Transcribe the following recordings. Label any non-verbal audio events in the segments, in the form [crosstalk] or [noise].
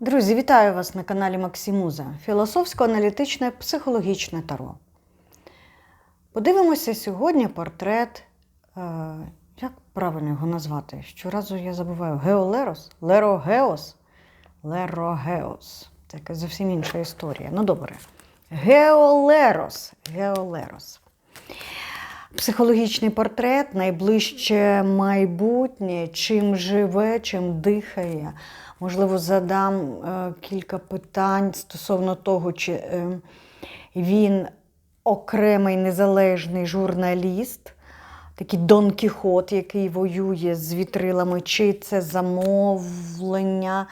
Друзі, вітаю вас на каналі Максимуза. Філософсько-аналітичне психологічне таро. Подивимося сьогодні портрет. Е, як правильно його назвати? Щоразу я забуваю. Геолерос? Лерогеос? Лерогеос. Це зовсім інша історія. Ну, добре. Геолерос. Геолерос. Психологічний портрет, найближче майбутнє, чим живе, чим дихає. Можливо, задам е, кілька питань стосовно того, чи е, він окремий незалежний журналіст, такий Дон Кіхот, який воює з вітрилами, чи це замовлення.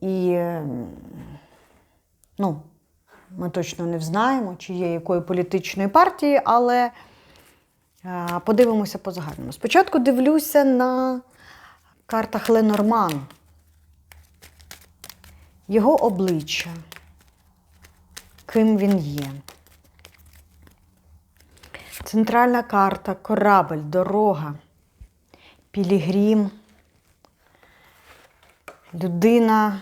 І е, ну, ми точно не знаємо, чи є якої політичної партії, але подивимося по загальному. Спочатку дивлюся на картах Ленорман. Його обличчя, ким він є. Центральна карта, корабель, дорога, пілігрім, людина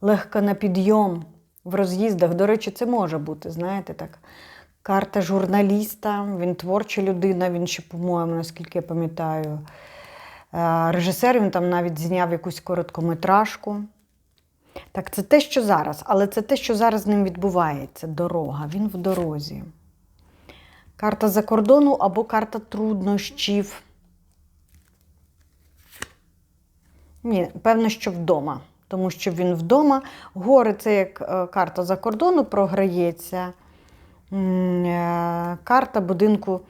легка на підйом в роз'їздах. До речі, це може бути, знаєте, так. Карта журналіста, він творча людина, він ще, по-моєму, наскільки я пам'ятаю, е, режисер, він там навіть зняв якусь короткометражку. Так, це те, що зараз, але це те, що зараз з ним відбувається. Дорога. Він в дорозі. Карта за кордону або карта труднощів. Ні, певно, що вдома. Тому що він вдома. Гори це як е, карта за кордону програється. Е, Карта будинку,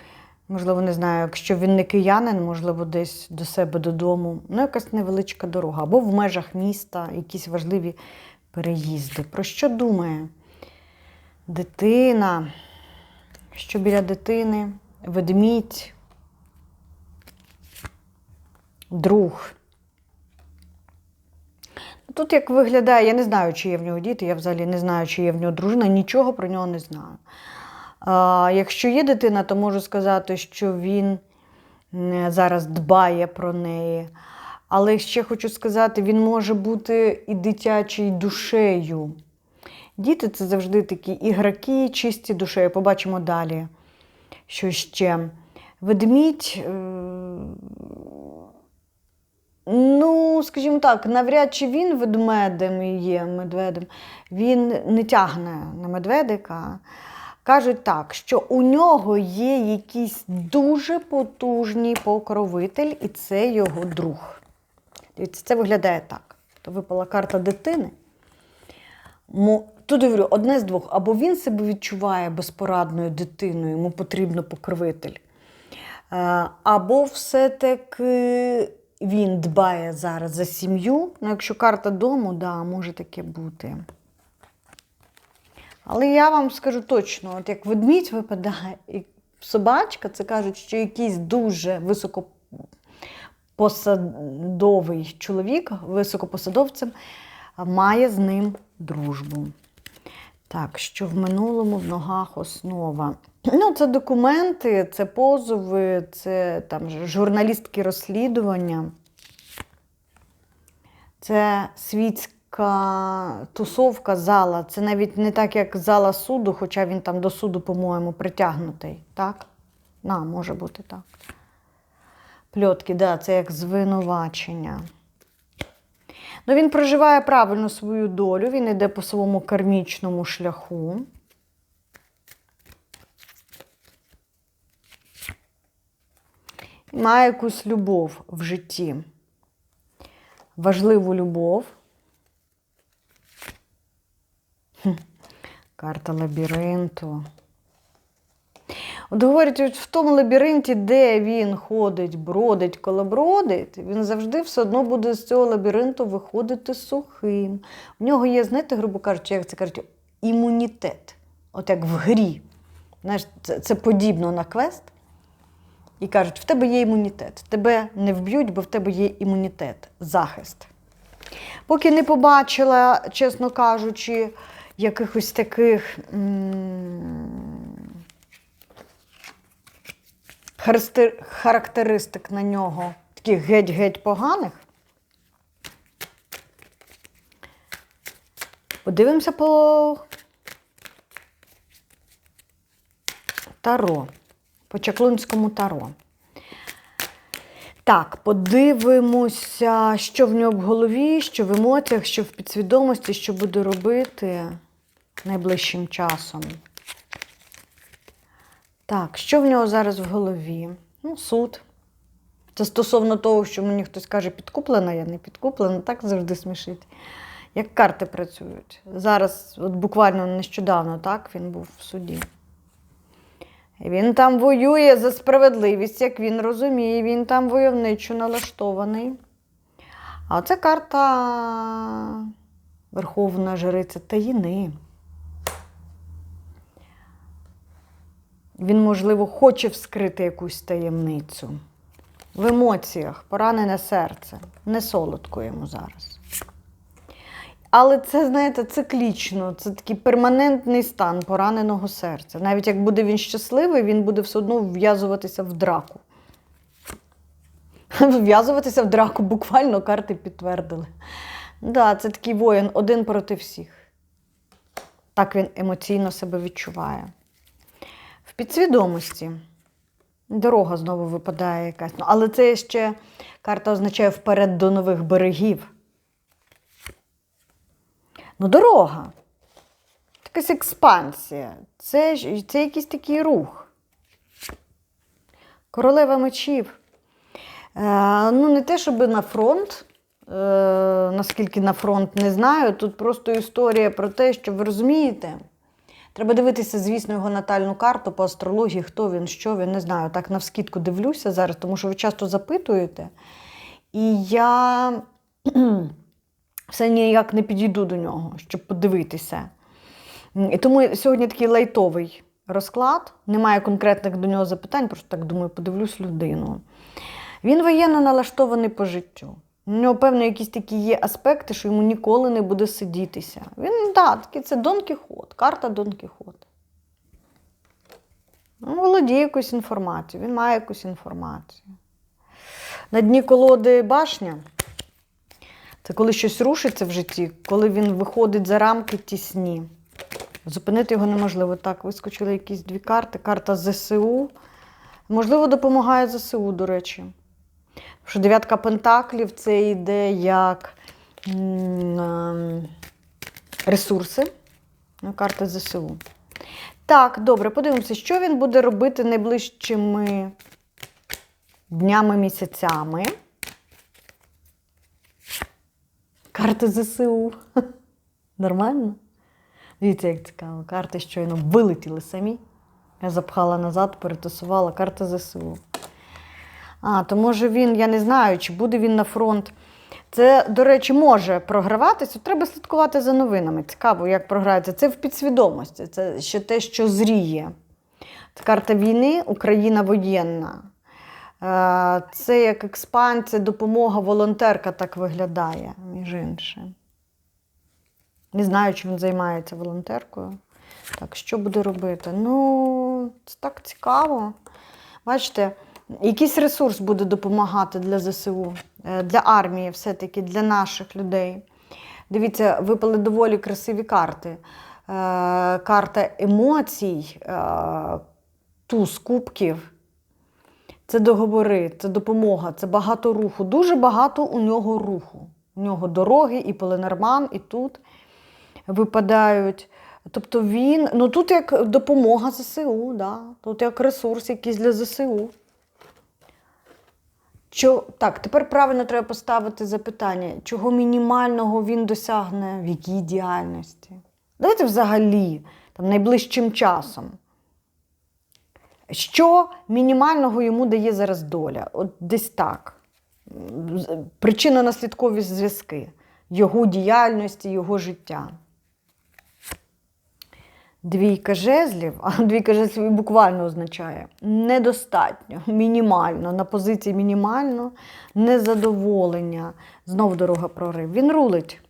можливо, не знаю, якщо він не киянин, можливо, десь до себе додому. Ну, якась невеличка дорога. Або в межах міста якісь важливі переїзди. Про що думає? Дитина. Що біля дитини? Ведмідь. Друг. Тут як виглядає, я не знаю, чи є в нього діти, я взагалі не знаю, чи є в нього дружина, нічого про нього не знаю. Якщо є дитина, то можу сказати, що він зараз дбає про неї. Але ще хочу сказати, він може бути і дитячою душею. Діти це завжди такі ігроки, чисті душею. Побачимо далі, що ще. Ведмідь. е, Ну, скажімо так, навряд чи він ведмедем є медведем, він не тягне на медведика. Кажуть так, що у нього є якийсь дуже потужний покровитель, і це його друг. Дивіться, це виглядає так. То випала карта дитини. Тут говорю, одне з двох. Або він себе відчуває безпорадною дитиною, йому потрібно покровитель. Е, Або все-таки він дбає зараз за сім'ю. Ну, якщо карта дому, да, може таке бути. Але я вам скажу точно, от як ведмідь випадає, і собачка, це кажуть, що якийсь дуже високопосадовий чоловік, високопосадовцем, має з ним дружбу. Так, що в минулому в ногах основа. Ну, це документи, це позови, це там журналістські розслідування. Це світська тусовка зала. Це навіть не так, як зала суду, хоча він там до суду, по-моєму, притягнутий. Так? На, може бути так. Пльотки, да, це як звинувачення. Ну, він проживає правильно свою долю, він йде по своєму кармічному шляху. Має якусь любов в житті. Важливу любов. Карта лабіринту. От говорять, в тому лабіринті, де він ходить, бродить, колобродить, він завжди все одно буде з цього лабіринту виходити сухим. У нього є, знаєте, грубо кажучи, як це кажуть, імунітет. От як в грі. Знаєш, це, це подібно на квест. І кажуть, в тебе є імунітет. Тебе не вб'ють, бо в тебе є імунітет, захист. Поки не побачила, чесно кажучи, якихось таких. характеристик на нього, таких геть-геть поганих. Подивимося по таро, по чаклунському таро. Так, подивимося, що в нього в голові, що в емоціях, що в підсвідомості, що буде робити найближчим часом. Так, що в нього зараз в голові? Ну, суд. Це стосовно того, що мені хтось каже, підкуплена, я не підкуплена, так завжди смішить. Як карти працюють. Зараз, от буквально нещодавно, так, він був в суді. Він там воює за справедливість, як він розуміє, він там войовничо налаштований. А оце карта Верховна Жриця Таїни. Він, можливо, хоче вскрити якусь таємницю. В емоціях, поранене серце. Не солодко йому зараз. Але це, знаєте, циклічно, це такий перманентний стан пораненого серця. Навіть як буде він щасливий, він буде все одно вв'язуватися в драку. [laughs] Вв'язуватися в драку, буквально карти підтвердили. Да, це такий воїн один проти всіх. Так він емоційно себе відчуває. Підсвідомості дорога знову випадає якась. Ну, але це ще карта означає вперед до нових берегів. Ну, дорога. Якась експансія. Це, це якийсь такий рух. Королева мечів. Е, ну, не те, щоб на фронт. Е, наскільки на фронт не знаю. Тут просто історія про те, що ви розумієте. Треба дивитися, звісно, його натальну карту по астрології, хто він, що він, не знаю. Так навскідку дивлюся зараз, тому що ви часто запитуєте. І я [clears throat] все ніяк не підійду до нього, щоб подивитися. І тому сьогодні такий лайтовий розклад, немає конкретних до нього запитань, просто так думаю, подивлюсь людину. Він воєнно налаштований по життю. У нього, певно, якісь такі є аспекти, що йому ніколи не буде сидітися. Він, так, такий це Дон Кіхот, карта Дон Кіхота. Ну, володіє якоюсь інформацією, він має якусь інформацію. На дні колоди башня. Це коли щось рушиться в житті, коли він виходить за рамки тісні. Зупинити його неможливо. Так, вискочили якісь дві карти. Карта ЗСУ. Можливо, допомагає ЗСУ, до речі. Що дев'ятка пентаклів це йде як ем, ресурси. Карта ЗСУ. Так, добре, подивимося, що він буде робити найближчими днями, місяцями. Карта ЗСУ. [laughs] Нормально? Дивіться, як цікаво. Карти щойно вилетіли самі. Я запхала назад, перетасувала карта ЗСУ. А, то може він, я не знаю, чи буде він на фронт. Це, до речі, може програватися. Треба слідкувати за новинами. Цікаво, як програється. Це в підсвідомості, це ще те, що зріє. Це карта війни, Україна воєнна. Е, Це як експансія, допомога, волонтерка так виглядає, між іншим. Не знаю, чи він займається волонтеркою. Так, що буде робити? Ну, це так цікаво. Бачите, якийсь ресурс буде допомагати для ЗСУ, е, для армії, все-таки для наших людей. Дивіться, випали доволі красиві карти. Е, Карта емоцій, е, туз кубків. Це договори, це допомога, це багато руху. Дуже багато у нього руху. У нього дороги, і Поленорман, і тут випадають. Тобто він, ну тут як допомога ЗСУ, да? тут як ресурс якийсь для ЗСУ. Що, так, тепер правильно треба поставити запитання, чого мінімального він досягне в якій діяльності. Давайте взагалі, там, найближчим часом. Що мінімального йому дає зараз доля? От десь так. Причинно-наслідкові зв'язки його діяльності, його життя. Двійка жезлів, а [laughs] двійка жезлів буквально означає недостатньо, мінімально, на позиції мінімально, незадоволення. Знов дорога прорив. Він рулить.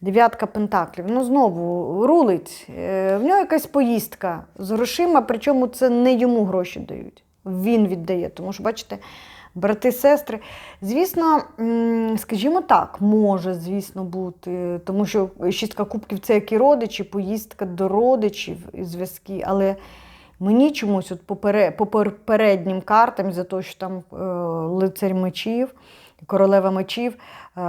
Дев'ятка пентаклів. Ну, знову рулить. Е, В нього якась поїздка з грошима, причому це не йому гроші дають. Він віддає. Тому що, бачите, брати, сестри. Звісно, скажімо так, може, звісно, бути, тому що шістка кубків це як і родичі, поїздка до родичів і зв'язки. Але мені чомусь от по, попереднім картам, за те, що там е, лицарь мечів, королева мечів, е,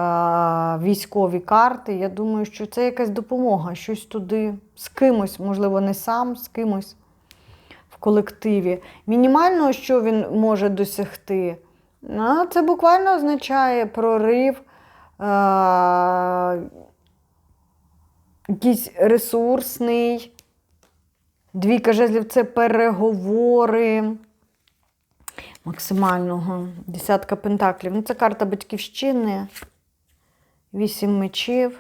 військові карти, я думаю, що це якась допомога, щось туди з кимось, можливо, не сам, з кимось в колективі. Мінімально, що він може досягти, це буквально означає прорив, е, якийсь ресурсний. Двійка жезлів це переговори максимального. Десятка пентаклів. Ну, це карта батьківщини. Вісім мечів.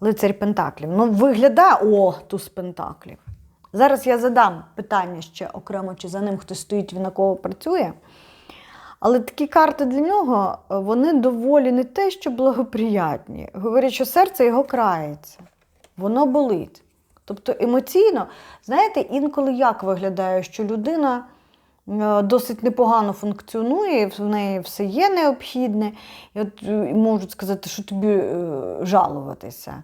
Лицарь Пентаклів. Ну, виглядає. О, туз Пентаклів. Зараз я задам питання ще окремо, чи за ним хтось стоїть, він на кого працює. Але такі карти для нього, е, вони доволі не те, що благоприятні. Говорять, що серце його крається, воно болить. Тобто емоційно, знаєте, інколи як виглядає, що людина е, досить непогано функціонує, в неї все є необхідне, і от е, можуть сказати, що тобі жалуватися.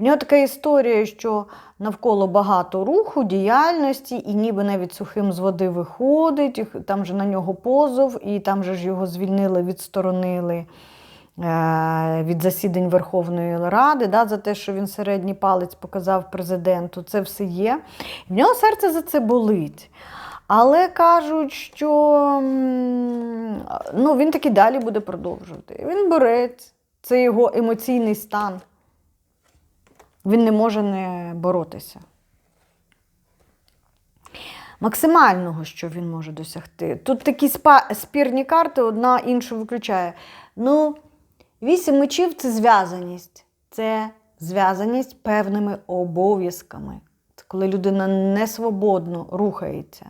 В нього така історія, що навколо багато руху, діяльності, і ніби навіть сухим з води виходить, там же на нього позов, і там же ж його звільнили, відсторонили е, від засідань Верховної Ради да, за те, що він середній палець показав президенту. Це все є. В нього серце за це болить. Але кажуть, що ну, він таки далі буде продовжувати. Він борець, це його емоційний стан. Він не може не боротися. Максимального, що він може досягти. Тут такі спа- спірні карти, одна іншу виключає. Ну, вісім мечів це зв'язаність. Це зв'язаність певними обов'язками. Це коли людина не свободно рухається.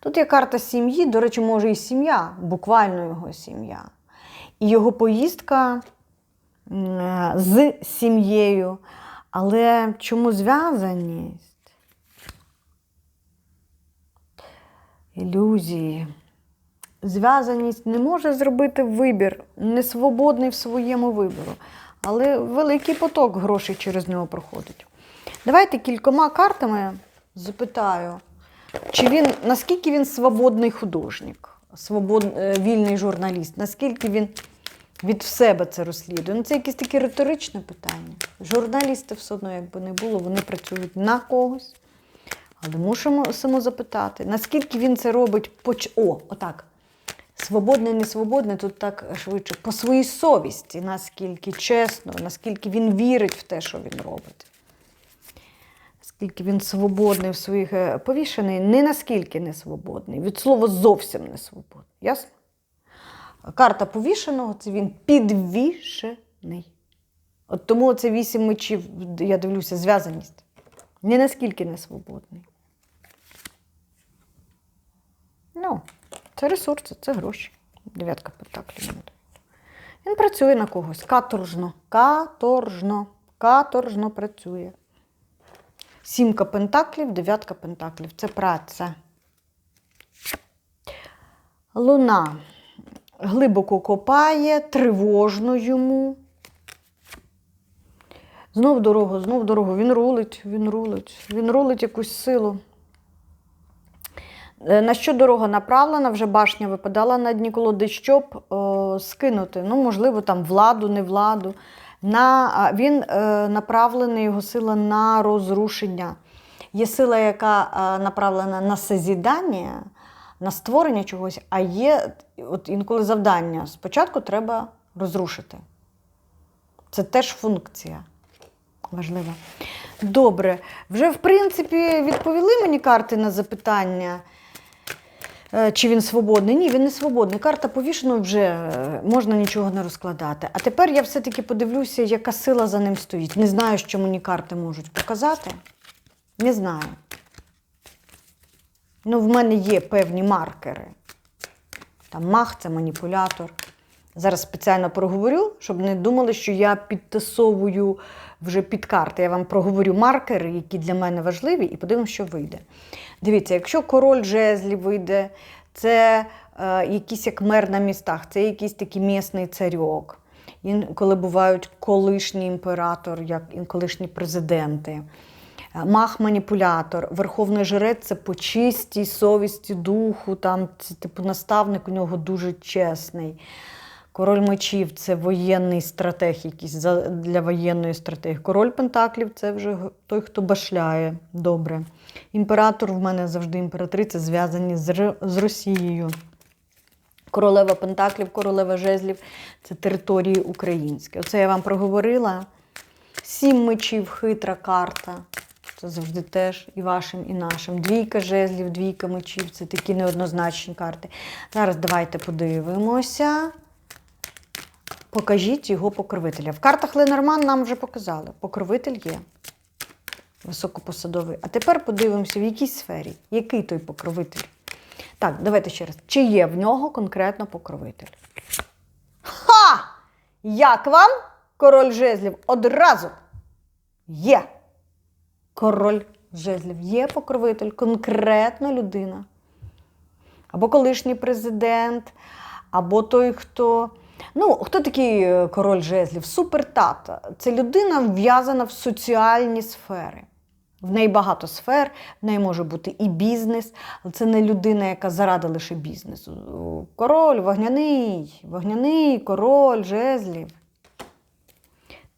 Тут є карта сім'ї, до речі, може і сім'я, буквально його сім'я. І його поїздка з сім'єю. Але чому зв'язаність? Ілюзії. Зв'язаність не може зробити вибір, не свободний в своєму вибору. Але великий поток грошей через нього проходить. Давайте кількома картами запитаю, чи він, наскільки він свободний художник, свобод, е, вільний журналіст, наскільки він від себе це розслідує. Ну, це якесь таке риторичне питання. Журналісти все одно, якби не було, вони працюють на когось. Але мусимо самозапитати, наскільки він це робить по ч- О, отак. Свободне, не свободне, тут так швидше, по своїй совісті, наскільки чесно, наскільки він вірить в те, що він робить. Наскільки він свободний в своїх е, повішений, не наскільки не свободний. Від слова зовсім не свободний. Ясно? Карта повішеного це він підвішений. От тому це вісім мечів, я дивлюся, зв'язаність. Ні наскільки не свободний. Ну, це ресурси, це гроші. Дев'ятка пентаклів. Він працює на когось. Каторжно. Каторжно. Каторжно працює. Сімка пентаклів, дев'ятка пентаклів. Це праця. Луна глибоко копає, тривожно йому. Знов дорогу, знов дорогу. Він рулить, він рулить, він рулить якусь силу. Е, На що дорога направлена, вже башня випадала на дні колоди, щоб о, скинути, ну, можливо, там владу, не владу. На, він е, направлений, його сила на розрушення. Є сила, яка е, направлена на созідання, на створення чогось, а є от інколи завдання. Спочатку треба розрушити. Це теж функція важлива. Добре, вже в принципі відповіли мені карти на запитання, е, чи він свободний. Ні, він не свободний. Карта повішена вже е, можна нічого не розкладати. А тепер я все-таки подивлюся, яка сила за ним стоїть. Не знаю, що мені карти можуть показати. Не знаю. Ну, в мене є певні маркери. Там мах це маніпулятор, Зараз спеціально проговорю, щоб не думали, що я підтасовую вже під карти. Я вам проговорю маркери, які для мене важливі, і подивимося, що вийде. Дивіться, якщо король жезлів вийде, це е, якийсь як мер на містах, це якийсь такий місний царьок. Інколи бувають колишній імператор, як колишні президенти. Е, Мах-маніпулятор, верховний жрець це по чистій совісті духу, там це, типу наставник у нього дуже чесний. Король мечів це воєнний стратег, якийсь для воєнної стратегії. Король Пентаклів це вже той, хто башляє добре. Імператор в мене завжди імператриця зв'язані з, з Росією. Королева Пентаклів, королева жезлів це території українські. Оце я вам проговорила. Сім мечів, хитра карта. Це завжди теж і вашим, і нашим. Двійка жезлів, двійка мечів це такі неоднозначні карти. Зараз давайте подивимося. Покажіть його покровителя. В картах Ленорман нам вже показали. Покровитель є. Високопосадовий. А тепер подивимося, в якій сфері, який той покровитель. Так, давайте ще раз. Чи є в нього конкретно покровитель? Ха! Як вам, король жезлів? Одразу є. Король жезлів є покровитель, конкретно людина. Або колишній президент, або той, хто. Ну, хто такий е, король жезлів? Супертата. Це людина в'язана в соціальні сфери. В неї багато сфер, в неї може бути і бізнес, але це не людина, яка заради лише бізнесу. Король вогняний, вогняний король жезлів.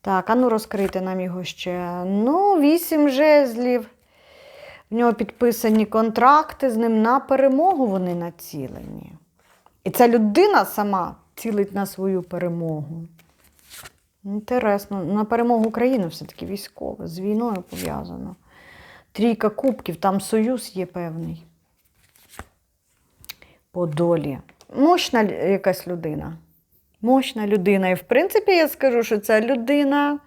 Так, а ну розкрийте нам його ще. Ну, вісім жезлів. В нього підписані контракти з ним на перемогу вони націлені. І ця людина сама цілить на свою перемогу. Інтересно, на перемогу України все-таки військове, з війною пов'язано. Трійка кубків, там союз є певний. По долі. Мощна якась людина. Мощна людина. І в принципі, я скажу, що ця людина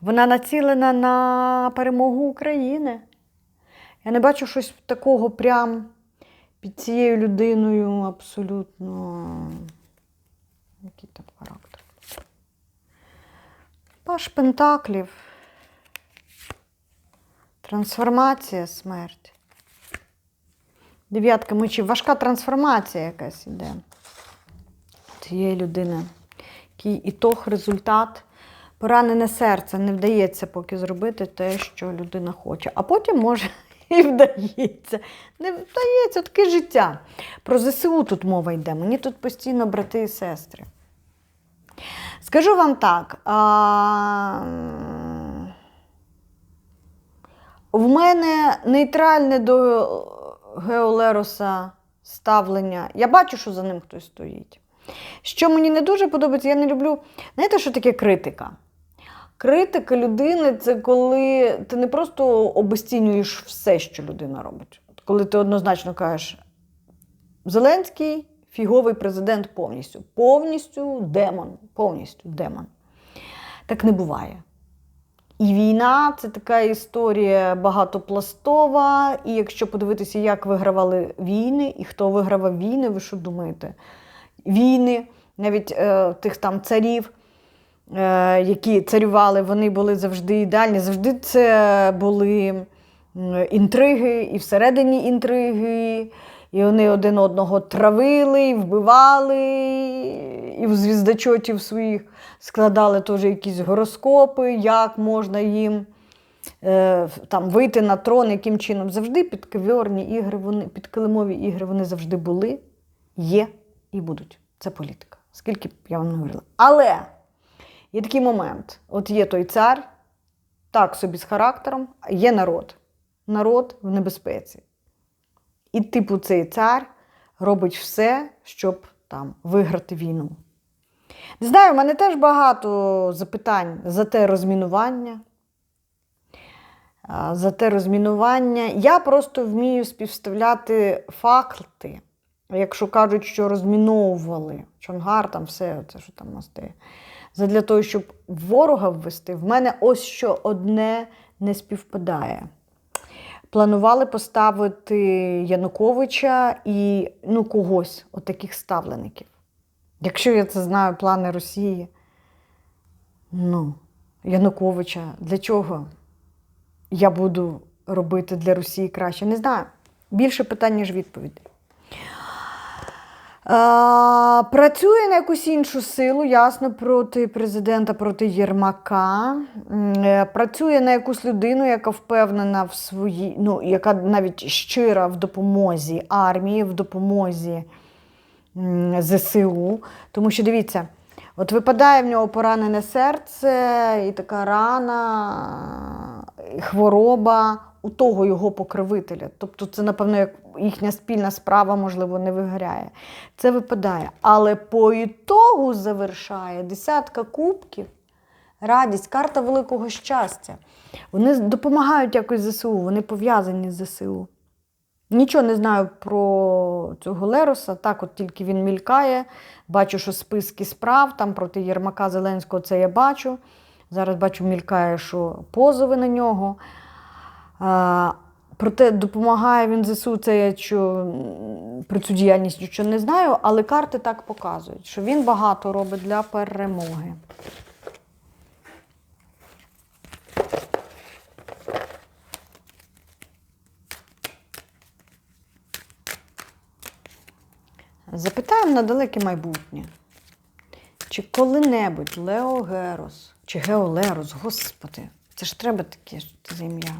вона націлена на перемогу України. Я не бачу щось такого прям під цією людиною абсолютно. Який там характер? Паш Пентаклів. Трансформація, смерть. Дев'ятка мечів. Важка трансформація якась іде. Цієї людини. Який ітог, результат. Поранене серце не вдається поки зробити те, що людина хоче. А потім може [laughs] і вдається. Не вдається таке життя. Про ЗСУ тут мова йде. Мені тут постійно брати і сестри. Скажу вам так. А... В мене нейтральне до Геолероса ставлення. Я бачу, що за ним хтось стоїть. Що мені не дуже подобається, я не люблю. Знаєте, що таке критика? Критика людини це коли ти не просто обесцінюєш все, що людина робить. Коли ти однозначно кажеш, Зеленський фіговий президент повністю. Повністю демон. Повністю демон. Так не буває. І війна це така історія багатопластова. І якщо подивитися, як вигравали війни і хто вигравав війни, ви що думаєте? Війни, навіть е, тих там царів, е, які царювали, вони були завжди ідеальні. Завжди це були інтриги, і всередині інтриги. І вони один одного травили, вбивали, і в звіздачотів своїх складали теж якісь гороскопи, як можна їм е, там, вийти на трон, яким чином. Завжди підковірні ігри, вони, підкилимові ігри вони завжди були, є і будуть. Це політика. Скільки б я вам не говорила. Але є такий момент: от є той цар, так собі з характером, є народ. Народ в небезпеці. І, типу, цей цар робить все, щоб там виграти війну. Не знаю, в мене теж багато запитань за те розмінування. За те розмінування. Я просто вмію співставляти факти. Якщо кажуть, що розміновували Чонгар, там все, це що там у нас. Задля того, щоб ворога ввести, в мене ось що одне не співпадає. Планували поставити Януковича і ну, когось, отаких ставлеників. Якщо я це знаю, плани Росії, ну, Януковича, для чого я буду робити для Росії краще? Не знаю. Більше питань, ніж відповідей. Працює на якусь іншу силу, ясно, проти президента, проти Єрмака. Е, Працює на якусь людину, яка впевнена в своїй, ну, яка навіть щира в допомозі армії, в допомозі ЗСУ. Тому що дивіться, от випадає в нього поранене серце, і така рана, і хвороба у того його покровителя. Тобто, це, напевно, як їхня спільна справа, можливо, не вигоряє. Це випадає. Але по ітогу завершає десятка кубків. Радість, карта великого щастя. Вони допомагають якось ЗСУ, вони пов'язані з ЗСУ. Нічого не знаю про цього Лероса, так от тільки він мількає. Бачу, що списки справ там проти Єрмака Зеленського це я бачу. Зараз бачу, мількає, що позови на нього. Проте допомагає він ЗСУ, це я м, про цю діяльність нічого не знаю, але карти так показують, що він багато робить для перемоги. Запитаємо на далеке майбутнє. Чи коли-небудь Лео Герос, чи Геолерос, господи, це ж треба таке ім'я.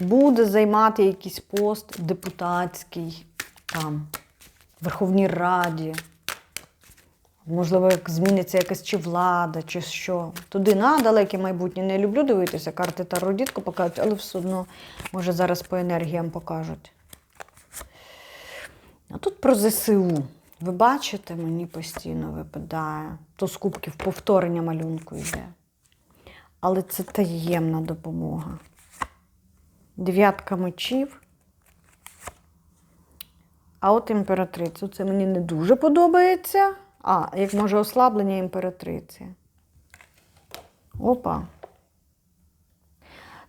Буде займати якийсь пост депутатський там, в Верховній Раді. Можливо, як зміниться якась чи влада, чи що. Туди на далеке майбутнє не люблю дивитися, карти Таро рідко покажуть, але все одно, може, зараз по енергіям покажуть. А тут про ЗСУ. Ви бачите, мені постійно випадає. То з кубків повторення малюнку йде. Але це таємна допомога. Дев'ятка мечів. А от імператрицю. Це мені не дуже подобається. А, як може ослаблення імператриці. Опа.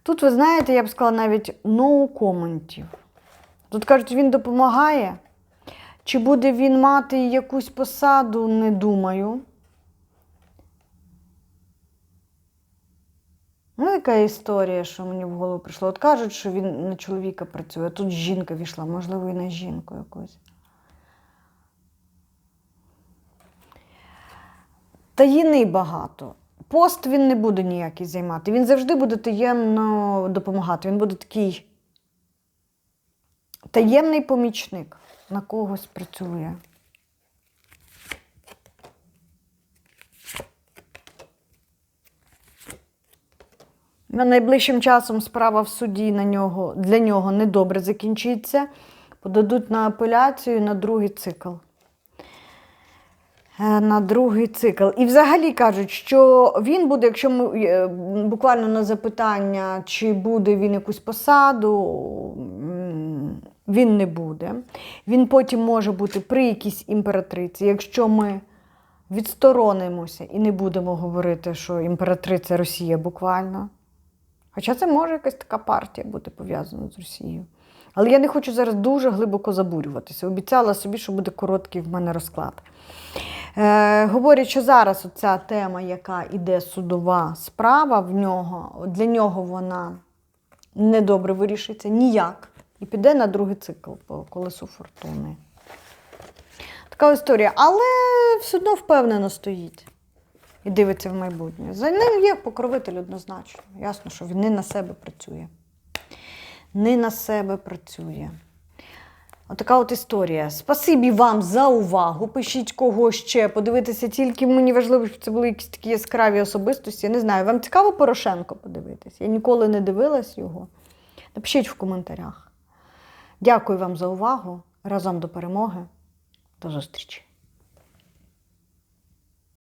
Тут, ви знаєте, я б сказала навіть no коментів. Тут кажуть, він допомагає. Чи буде він мати якусь посаду, не думаю. Ну, яка історія, що мені в голову прийшло. От кажуть, що він на чоловіка працює, а тут жінка війшла, можливо, і на жінку якусь. Таїни багато. Пост він не буде ніякий займати. Він завжди буде таємно допомагати. Він буде такий таємний помічник на когось працює. Найближчим часом справа в суді на нього, для нього недобре закінчиться. Подадуть на апеляцію на другий цикл. Е, На другий цикл. І взагалі кажуть, що він буде, якщо ми е, буквально на запитання, чи буде він якусь посаду, він не буде. Він потім може бути при якійсь імператриці. Якщо ми відсторонимося і не будемо говорити, що імператриця Росія буквально. Хоча це може якась така партія бути пов'язана з Росією. Але я не хочу зараз дуже глибоко забурюватися. Обіцяла собі, що буде короткий в мене розклад. Е, говорять, що зараз оця тема, яка іде судова справа в нього, для нього вона недобре вирішиться ніяк. І піде на другий цикл по колесу фортуни. Така історія. Але все одно впевнено стоїть і дивиться в майбутнє. За ним є покровитель однозначно. Ясно, що він не на себе працює. Не на себе працює. Отака от історія. Спасибі вам за увагу. Пишіть кого ще. Подивитися тільки мені важливо, щоб це були якісь такі яскраві особистості. Я не знаю, вам цікаво Порошенко подивитися? Я ніколи не дивилась його. Напишіть в коментарях. Дякую вам за увагу. Разом до перемоги. До зустрічі!